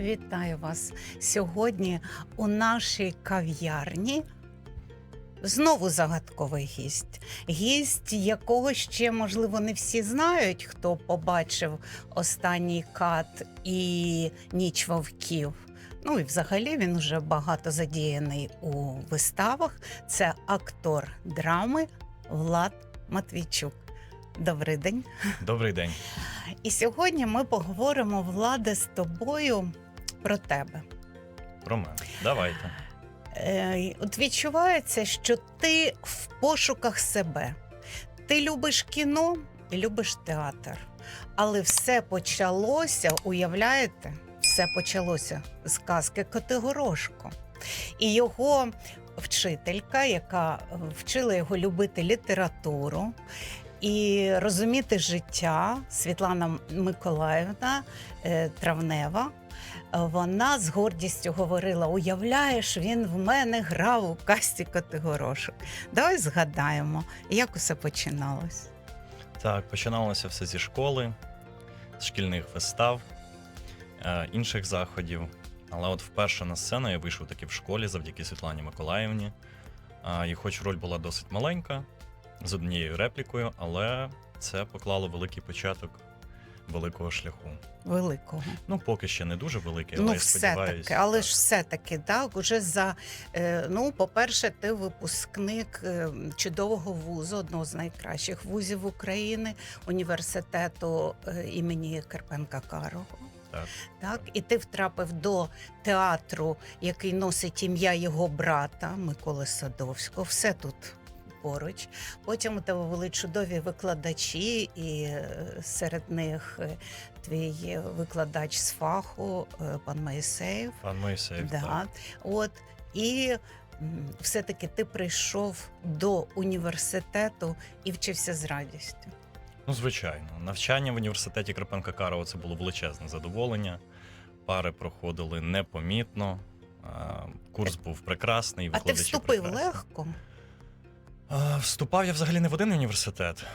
Вітаю вас сьогодні у нашій кав'ярні. Знову загадковий гість. Гість, якого ще, можливо, не всі знають, хто побачив останній кат і ніч вовків. Ну і взагалі він вже багато задіяний у виставах. Це актор драми Влад Матвійчук. Добрий день. Добрий день. І сьогодні ми поговоримо, Владе, з тобою про тебе. Про мене. Давайте. Е, от відчувається, що ти в пошуках себе. Ти любиш кіно і любиш театр. Але все почалося, уявляєте? Все почалося з казки Котигорошко. І його вчителька, яка вчила його любити літературу і розуміти життя, Світлана Миколаївна е, Травнева. Вона з гордістю говорила: уявляєш, він в мене грав у касті Котигорошок. Давай згадаємо, як усе починалось. Так, починалося все зі школи, з шкільних вистав, е, інших заходів. Але от вперше на сцену я вийшов таки в школі завдяки Світлані Миколаївні. І хоч роль була досить маленька, з однією реплікою, але це поклало великий початок великого шляху. Великого. Ну, поки ще не дуже великий, але ну, я все сподіваюся. таки, але ж все таки, так, уже за е, ну, по-перше, ти випускник е, чудового вузу, одного з найкращих вузів України, університету е, імені Карпенка Карого. Так. Так, і ти втрапив до театру, який носить ім'я його брата Миколи Садовського. Все тут поруч. Потім у тебе були чудові викладачі, і е, серед них е, твій викладач з фаху, е, пан Моїсеєв. Пан Моїсеєв, Да. так. От і все-таки ти прийшов до університету і вчився з радістю. Ну, звичайно, навчання в університеті Карпенка Карова це було величезне задоволення. Пари проходили непомітно. Курс був прекрасний. А ти вступив прекрасні. легко? Вступав я взагалі не в один університет,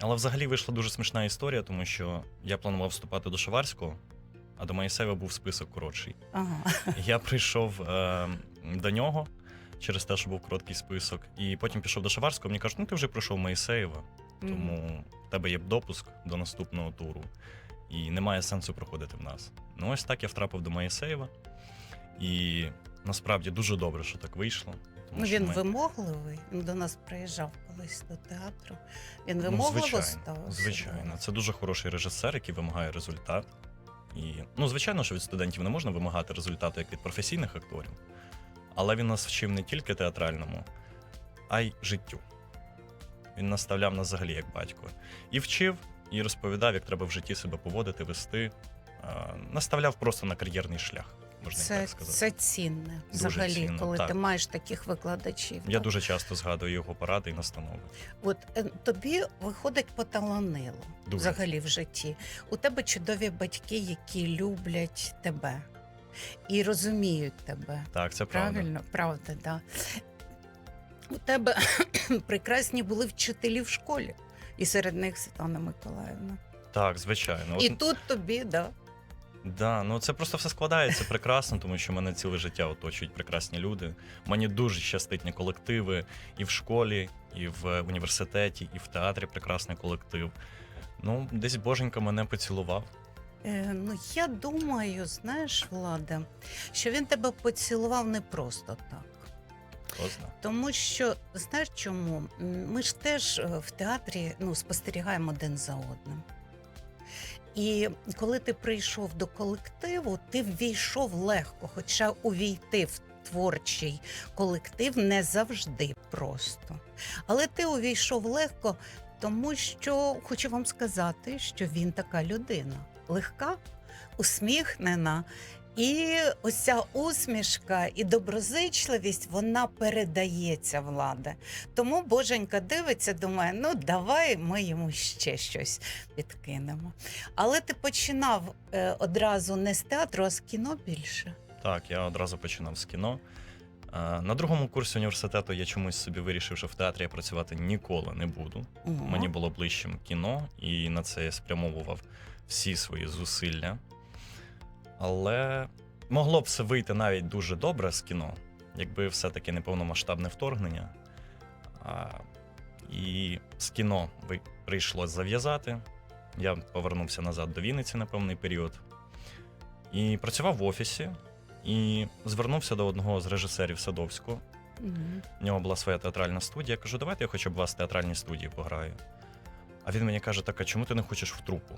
але взагалі вийшла дуже смішна історія, тому що я планував вступати до Шаварського, а до Моїсеєва був список коротший. Ага. Я прийшов е, до нього через те, що був короткий список, і потім пішов до Шаварського. Мені кажуть, ну ти вже пройшов Моїсеєва. Тому в тебе є допуск до наступного туру, і немає сенсу проходити в нас. Ну, ось так я втрапив до Моїсеєва, і насправді дуже добре, що так вийшло. Тому Ну, що він ми- вимогливий. Він до нас приїжджав колись до театру. Він Ну, вимогливо звичайно, ставився. звичайно. Це дуже хороший режисер, який вимагає результат. І, ну, звичайно, що від студентів не можна вимагати результату як від професійних акторів, але він нас вчив не тільки театральному, а й життю. Він наставляв нас взагалі як батько. І вчив, і розповідав, як треба в житті себе поводити, вести. Наставляв просто на кар'єрний шлях, можна Це, так сказати. це цінне Дуже взагалі, цінно, коли так. ти маєш таких викладачів. Я так? дуже часто згадую його поради і настанови. От е, тобі виходить поталанило Дуже. взагалі в житті. У тебе чудові батьки, які люблять тебе і розуміють тебе. Так, це правда. Правильно, правда, да. У тебе прекрасні були вчителі в школі, і серед них Світлана Миколаївна. Так, звичайно. От І тут тобі, да. Да, ну це просто все складається прекрасно, тому що мене ціле життя оточують прекрасні люди. Мені дуже щастить на колективи і в школі, і в університеті, і в театрі прекрасний колектив. Ну, десь боженька мене поцілував. Е, ну, я думаю, знаєш, Влада, що він тебе поцілував не просто так. Хто. Тому що знаєш чому? Ми ж теж е, в театрі ну, спостерігаємо один за одним. І коли ти прийшов до колективу, ти ввійшов легко, хоча увійти в творчий колектив не завжди просто. Але ти увійшов легко, тому що хочу вам сказати, що він така людина легка, усміхнена. І ось ця усмішка і доброзичливість вона передається влади. Тому боженька дивиться, думає, ну давай ми йому ще щось підкинемо. Але ти починав е, одразу не з театру, а з кіно більше. Так, я одразу починав з кіно. Е, На другому курсі університету я чомусь собі вирішив, що в театрі я працювати ніколи не буду. О, Мені було ближчим кіно, і на це я спрямовував всі свої зусилля. Але могло б все вийти навіть дуже добре з кіно, якби все-таки не повномасштабне вторгнення. А, і з кіно прийшлось зав'язати. Я повернувся назад до Вінниці на певний період. І працював в офісі, і звернувся до одного з режисерів Садовського. Мгм. У нього була своя театральна студія. Я кажу, давайте я хоча б вас в театральній студії пограю. А він мені каже: так, а чому ти не хочеш в трупу?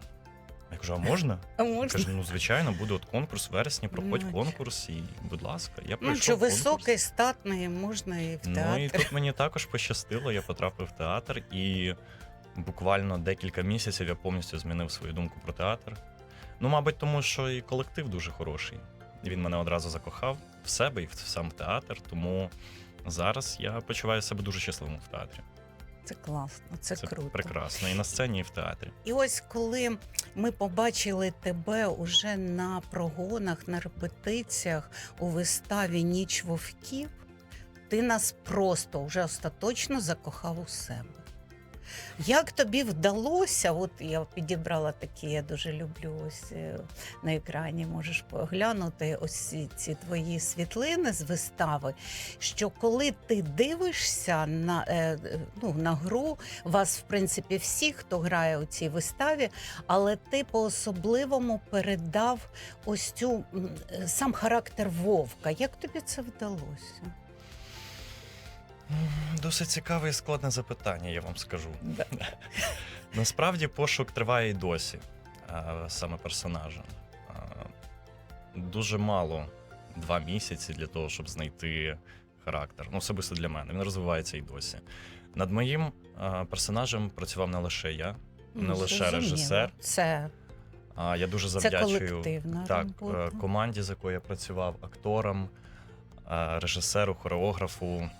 Я кажу, а можна? А Я можна? кажу, ну звичайно, буде от конкурс в вересні, проходь Ну, конкурс, і будь ласка, я Ну, пройшов що конкурс. високий, статний, можна і в Ну і театр. тут мені також пощастило, я потрапив в театр, і буквально декілька місяців я повністю змінив свою думку про театр. Ну, мабуть, тому що і колектив дуже хороший. І Він мене одразу закохав в себе і в сам театр, тому зараз я почуваю себе дуже щасливим в театрі. Це класно, це, круто. прекрасно. І на сцені, і в театрі. І ось коли ми побачили тебе уже на прогонах, на репетиціях у виставі Ніч вовків, ти нас просто вже остаточно закохав у себе. Як тобі вдалося? От я підібрала такі, я дуже люблю ось е, на екрані. Можеш поглянути ось ці, твої світлини з вистави. Що коли ти дивишся на, е, ну, на гру, вас, в принципі, всі, хто грає у цій виставі, але ти по-особливому передав ось цю е, сам характер вовка. Як тобі це вдалося? Досить цікаве і складне запитання, я вам скажу. Да. Насправді пошук триває і досі, саме персонажа. Дуже мало два місяці для того, щоб знайти характер. Ну, особисто для мене. Він розвивається і досі. Над моїм персонажем працював не лише я, не Ну, лише режисер. Це, А я дуже завдячую колективна так, робота. е, команді, з якою я працював, акторам, е, режисеру, хореографу.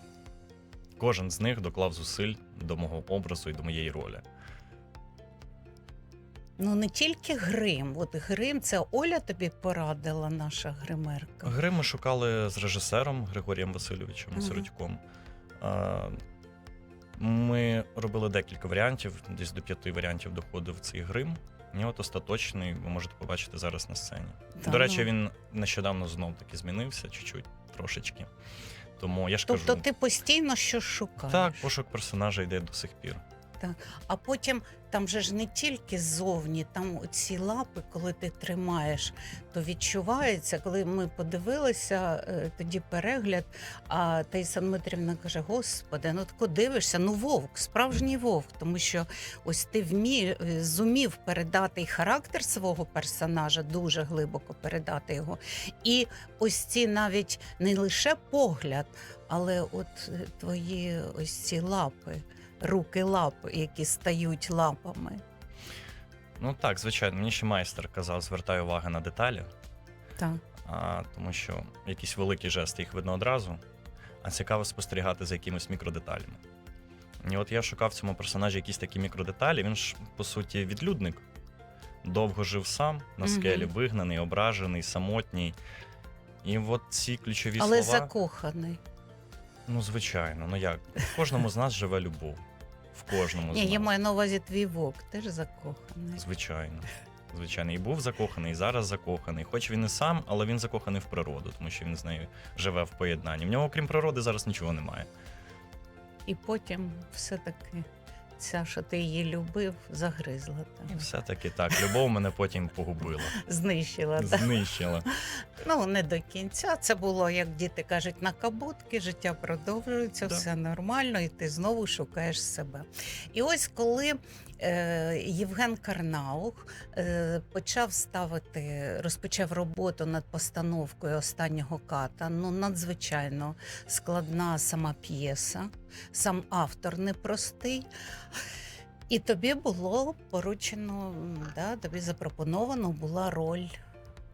Кожен з них доклав зусиль до мого образу і до моєї ролі. Ну не тільки грим. От грим, це Оля тобі порадила, наша гримерка. Гри ми шукали з режисером Григорієм Васильовичем Ага. Сиротьком. Ми робили декілька варіантів, десь до п'яти варіантів доходив цей грим. І от остаточний ви можете побачити зараз на сцені. Та До речі, ну. він нещодавно знов таки змінився, чуть-чуть, трошечки. Тому я ж Тобто кажу, ти постійно щось шукаєш. так, пошук персонажа йде до сих пір. А потім там же ж не тільки ззовні, там ці лапи, коли ти тримаєш, то відчувається, коли ми подивилися е, тоді перегляд, а Таїса Дмитрівна каже: Господи, ну тако дивишся, ну вовк, справжній вовк, тому що ось ти вмі, е, зумів передати і характер свого персонажа, дуже глибоко передати його. І ось ці навіть не лише погляд, але от е, твої ось ці лапи руки лапи, які стають лапами. Ну так, звичайно, мені ще майстер казав, звертай увагу на деталі, Так. а, тому що якісь великі жести їх видно одразу, а цікаво спостерігати за якимись мікродеталями. І от я шукав в цьому персонажі якісь такі мікродеталі. Він ж, по суті, відлюдник. Довго жив сам на скелі, вигнаний, ображений, самотній. І от ці ключові Але слова. закоханий. Ну, звичайно, ну як? В кожному з нас живе любов. В кожному з Ні, нас. я маю на увазі твій вовк, теж закоханий. Звичайно. Звичайно, і був закоханий, і зараз закоханий. Хоч він і сам, але він закоханий в природу, тому що він з нею живе в поєднанні. В нього, крім природи, зараз нічого немає. І потім все-таки ця, що ти її любив, загризла тебе. все-таки так, любов мене потім погубила, Знищила. так. знищила. Ну, не до кінця. Це було, як діти кажуть, накабутки, життя продовжується, Да. все нормально, і ти знову шукаєш себе. І ось коли е, Євген Карнаух е, почав ставити, розпочав роботу над постановкою останнього ката, ну надзвичайно складна сама п'єса, сам автор непростий. І тобі було поручено, да, тобі запропоновано була роль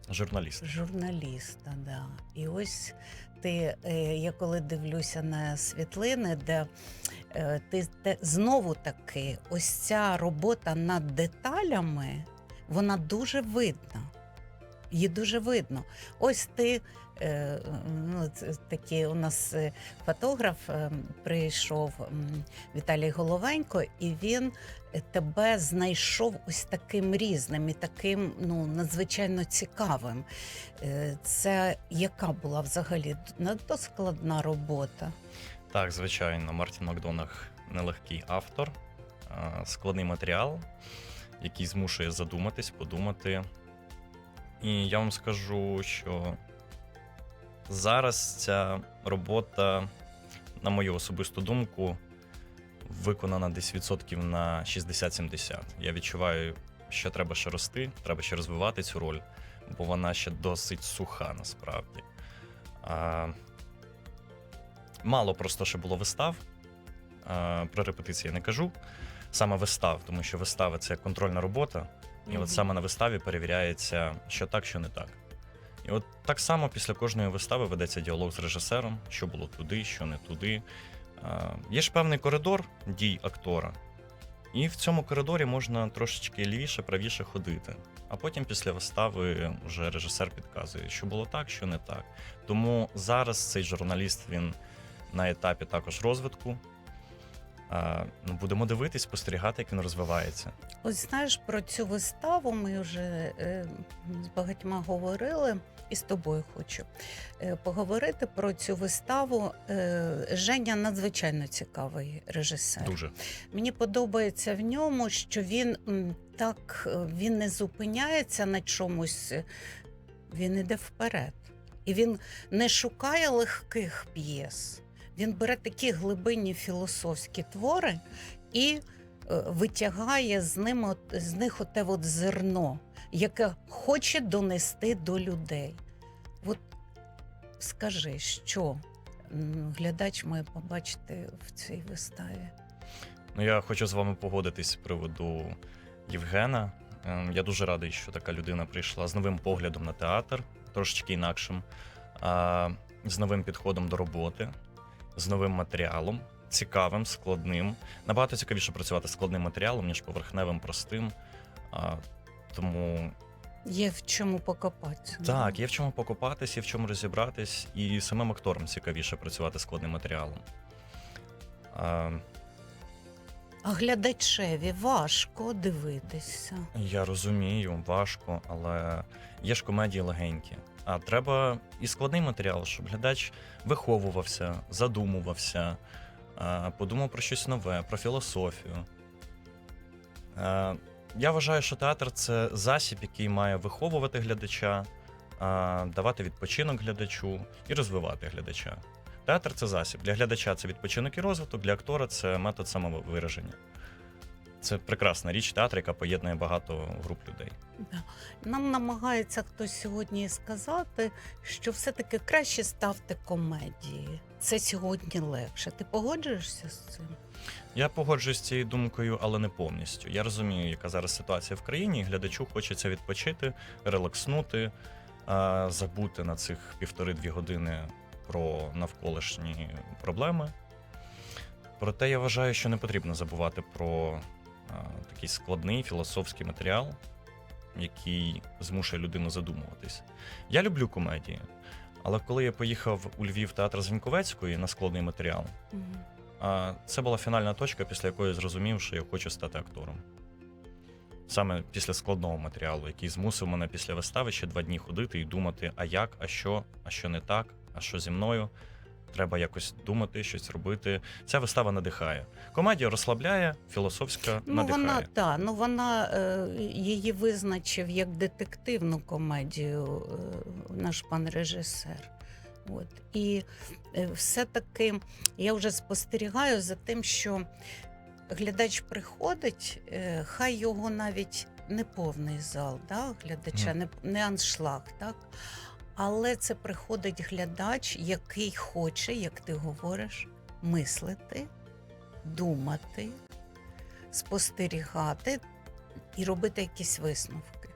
Журналіст. Журналіста, да. І ось ти, е, я коли дивлюся на світлини, де е, ти те, знову таки, ось ця робота над деталями, вона дуже видна. Її дуже видно. Ось ти, е, ну, такий у нас е, фотограф е, прийшов Віталій Головенько, і він тебе знайшов ось таким різним і таким ну, надзвичайно цікавим. Це яка була взагалі надто складна робота? Так, звичайно, Мартін Макдонах нелегкий автор, складний матеріал, який змушує задуматись, подумати. І я вам скажу, що зараз ця робота, на мою особисту думку, виконана десь відсотків на 60-70. Я відчуваю, що треба ще рости, треба ще розвивати цю роль, бо вона ще досить суха насправді. А, мало просто ще було вистав. А, про репетиції я не кажу. Саме вистав, тому що вистава це контрольна робота, і от саме на виставі перевіряється, що так, що не так. І от так само після кожної вистави ведеться діалог з режисером, що було туди, що не туди. Є ж певний коридор дій актора, і в цьому коридорі можна трошечки лівіше, правіше ходити. А потім після вистави вже режисер підказує, що було так, що не так. Тому зараз цей журналіст він на етапі також розвитку. Ну, будемо дивитись, спостерігати, як він розвивається. Ось знаєш про цю виставу. Ми вже е, з багатьма говорили, і з тобою хочу е, поговорити про цю виставу. Е, Женя надзвичайно цікавий режисер. Дуже. Мені подобається в ньому, що він так він не зупиняється на чомусь, він іде вперед. І він не шукає легких п'єс. Він бере такі глибинні філософські твори і е, витягає з, ним от, з них оте от зерно, яке хоче донести до людей. От скажи, що глядач має побачити в цій виставі? Ну, я хочу з вами погодитись з приводу Євгена. Ем, Я дуже радий, що така людина прийшла з новим поглядом на театр, трошечки інакшим, з новим підходом до роботи, з новим матеріалом, цікавим, складним. Набагато цікавіше працювати з складним матеріалом, ніж поверхневим, простим. А, Тому Є в чому покопатися. так, є в чому покопатись, є в чому розібратись, і самим акторам цікавіше працювати з складним матеріалом. А, А глядачеві важко дивитися. Я розумію, важко, але є ж комедії легенькі. А треба і складний матеріал, щоб глядач виховувався, задумувався, подумав про щось нове, про філософію. Я вважаю, що театр це засіб, який має виховувати глядача, давати відпочинок глядачу і розвивати глядача. Театр це засіб. Для глядача це відпочинок і розвиток, для актора це метод самовираження. Це прекрасна річ театр, яка поєднує багато груп людей. Нам намагається хтось сьогодні сказати, що все-таки краще ставте комедії. Це сьогодні легше. Ти погоджуєшся з цим? Я погоджуюсь з цією думкою, але не повністю. Я розумію, яка зараз ситуація в країні. і Глядачу хочеться відпочити, релакснути, забути на цих півтори-дві години про навколишні проблеми. Проте я вважаю, що не потрібно забувати про такий складний філософський матеріал, який змушує людину задумуватись. Я люблю комедії, але коли я поїхав у Львів театр Звіньковецької на складний матеріал, а це була фінальна точка, після якої я зрозумів, що я хочу стати актором. Саме після складного матеріалу, який змусив мене після вистави ще два дні ходити і думати, а як, а що, а що не так, а що зі мною. Треба якось думати, щось робити. Ця вистава надихає. Комедія розслабляє, філософська Ну, надихає. вона та ну вона е, її визначив як детективну комедію е, наш пан режисер. От і е, все-таки я вже спостерігаю за тим, що глядач приходить, е, хай його навіть не повний зал, да, глядача, не, не аншлаг, так. Але це приходить глядач, який хоче, як ти говориш, мислити, думати, спостерігати і робити якісь висновки.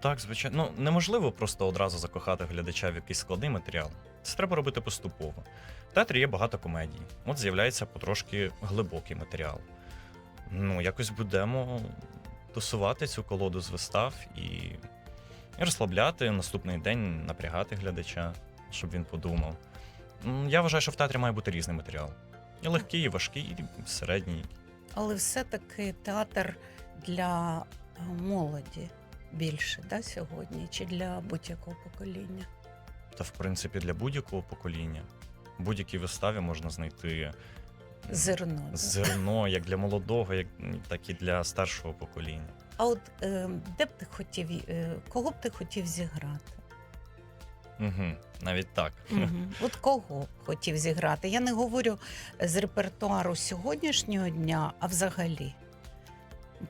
Так, звичайно. Ну, неможливо просто одразу закохати глядача в якийсь складний матеріал. Це треба робити поступово. В театрі є багато комедій. От з'являється потрошки глибокий матеріал. Ну, якось будемо тусувати цю колоду з вистав і і розслабляти наступний день, напрягати глядача, щоб він подумав. Я вважаю, що в театрі має бути різний матеріал. І легкий, і важкий, і середній. Але все-таки театр для е, молоді більше да, сьогодні, чи для будь-якого покоління. Та, в принципі, для будь-якого покоління. В будь-якій виставі можна знайти Зерно. да? зерно як для молодого, як, так і для старшого покоління. А от е, де б ти хотів, е, кого б ти хотів зіграти? Угу, навіть так. Мгм. От кого б хотів зіграти? Я не говорю з репертуару сьогоднішнього дня, а взагалі.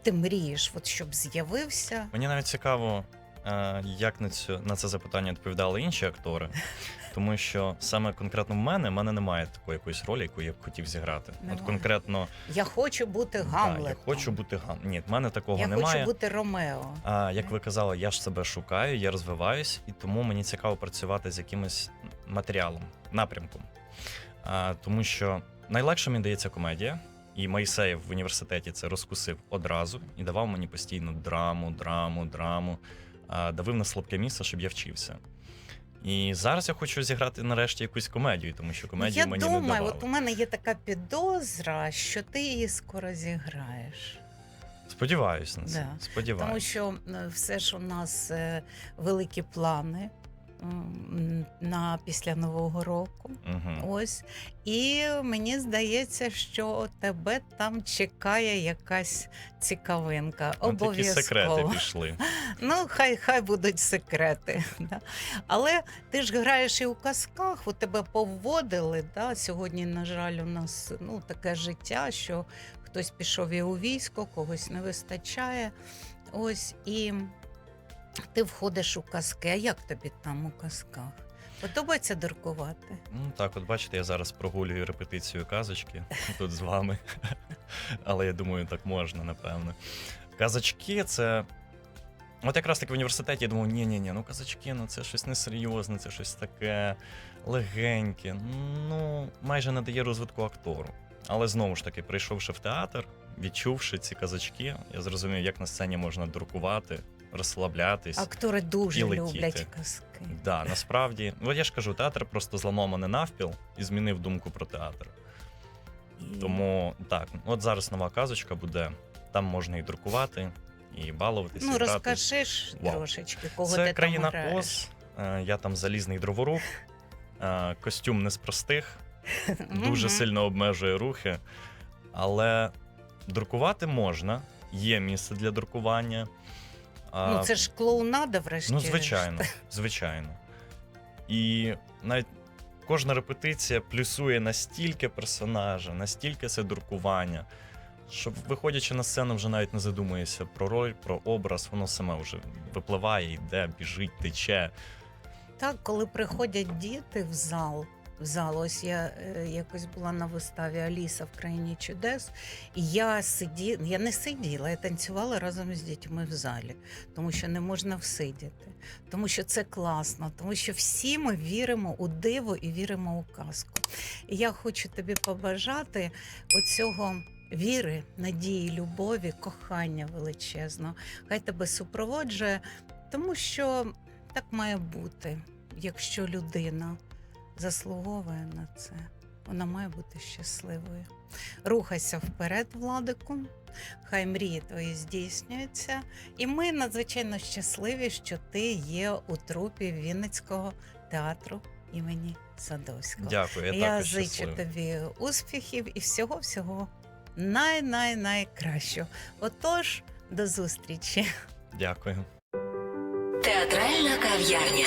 Ти мрієш, от щоб з'явився. Мені навіть цікаво, як на, цю, на це запитання відповідали інші актори, тому що саме конкретно в мене в мене немає такої якоїсь ролі, яку я б хотів зіграти. Немає. От конкретно Я хочу бути да, я хочу бути Гам. Ні, в мене такого Я немає. хочу бути Ромео. А як ви казали, я ж себе шукаю, я розвиваюсь, і тому мені цікаво працювати з якимось матеріалом, напрямком. А, тому що найлегше мені дається комедія, і Майсеєв в університеті це розкусив одразу і давав мені постійно драму, драму, драму, давив на слабке місце, щоб я вчився. І зараз я хочу зіграти нарешті якусь комедію, тому що комедію я мені не думаю, давали. от у мене є така підозра, що ти її скоро зіграєш. Сподіваюсь на це. Да. Сподіваюсь. Тому що е, все ж у нас е, великі плани на після Нового року. Угу. Ось. І мені здається, що тебе там чекає якась цікавинка. Такі Обов'язково. секрети пішли. Ну, хай хай будуть секрети. Да. Але ти ж граєш і у казках, у тебе поводили. Да? Сьогодні, на жаль, у нас ну, таке життя, що хтось пішов і у військо, когось не вистачає. Ось і ти входиш у казки. А як тобі там у казках? Подобається дуркувати? Ну так, от бачите, я зараз прогулюю репетицію казочки тут з вами. Але я думаю, так можна, напевно. Казочки це. От якраз таки в університеті я думав, ні, ні, ні, ну казочки, ну це щось несерйозне, це щось таке легеньке. Ну, майже не дає розвитку актору. Але знову ж таки, прийшовши в театр, відчувши ці казочки, я зрозумів, як на сцені можна друкувати, розслаблятись. Актори дуже і летіти. люблять казки. Да, насправді, ну я ж кажу, театр просто зламав мене навпіл і змінив думку про театр. І- Тому так, от зараз нова казочка буде. Там можна і друкувати, і балуватися. Ну, і розкажеш Вау. трошечки, кого Це ти країна там граєш. Оз. е, Я там залізний дроворуб, е, костюм не з простих, дуже сильно обмежує рухи. Але друкувати можна, є місце для друкування. А, Ну, це ж клоунада, врешті. Ну, звичайно, звичайно. І навіть кожна репетиція плюсує настільки персонажа, настільки це друкування, що виходячи на сцену, вже навіть не задумуєшся про роль, про образ, воно саме вже випливає, йде, біжить, тече. Так, коли приходять діти в зал. В зал, ось я е, якось була на виставі Аліса в країні чудес, і я сиділа, я не сиділа, я танцювала разом з дітьми в залі, тому що не можна всидіти, тому що це класно, тому що всі ми віримо у диво і віримо у казку. І я хочу тобі побажати оцього віри, надії, любові, кохання величезного. Хай тебе супроводжує, тому що так має бути, якщо людина заслуговує на це, вона має бути щасливою. Рухайся вперед, Владику. Хай мрії твої здійснюються. І ми надзвичайно щасливі, що ти є у трупі Вінницького театру імені Садовського. Дякую, я, Я також зичу щасливий. тобі успіхів і всього-всього най-най-найкращого. Отож, до зустрічі. Дякую. Театральна кав'ярня.